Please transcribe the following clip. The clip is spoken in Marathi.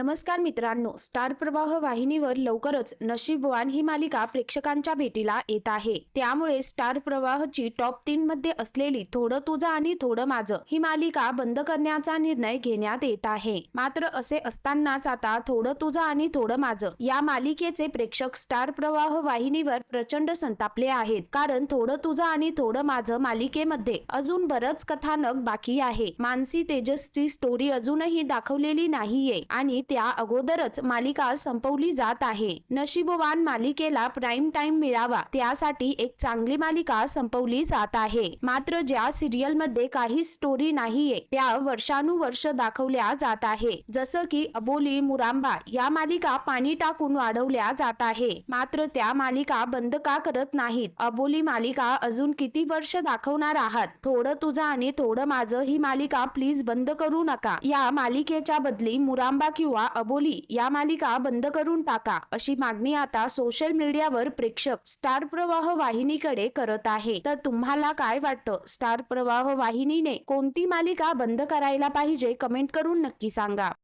नमस्कार मित्रांनो. स्टार प्रवाह वाहिनीवर लवकरच नशीबवान ही मालिका प्रेक्षकांच्या भेटीला येत आहे. त्यामुळे स्टार प्रवाहची टॉप तीन मध्ये असलेली थोडं तुझं आणि थोडं माझं ही मालिका बंद करण्याचा निर्णय घेण्यात येत आहे. मात्र असे असतानाच आता थोडं तुझं आणि थोडं माझं या मालिकेचे प्रेक्षक स्टार प्रवाह वाहिनीवर प्रचंड संतापले आहेत. कारण थोडं तुझं आणि थोडं माझं मालिकेमध्ये अजून बरंच कथानक बाकी आहे. मानसी तेजसची स्टोरी अजूनही दाखवलेली नाहीये आणि त्या अगोदरच मालिका संपवली जात आहे. नशीबवान मालिकेला प्राईम टाइम मिळावा त्यासाठी एक चांगली मालिका संपवली जात आहे. मात्र ज्या सिरियलमध्ये काही स्टोरी नाहीये त्या वर्षानुवर्ष दाखवल्या जात आहे. जसं की अबोली मुरांबा या मालिका पाणी टाकून वाढवल्या जात आहे. मात्र त्या मालिका बंद का करत नाहीत? अबोली मालिका अजून किती वर्ष दाखवणार आहात? थोडं तुझं आणि थोडं माझं ही मालिका प्लीज बंद करू नका. या मालिकेच्या बदली मुरांबा किंवा अबोली या मालिका बंद करून टाका अशी मागणी आता सोशल मीडियावर प्रेक्षक स्टार प्रवाह वाहिनीकडे करत आहे. तर तुम्हाला काय वाटतं? स्टार प्रवाह वाहिनीने कोणती मालिका बंद करायला पाहिजे? कमेंट करून नक्की सांगा.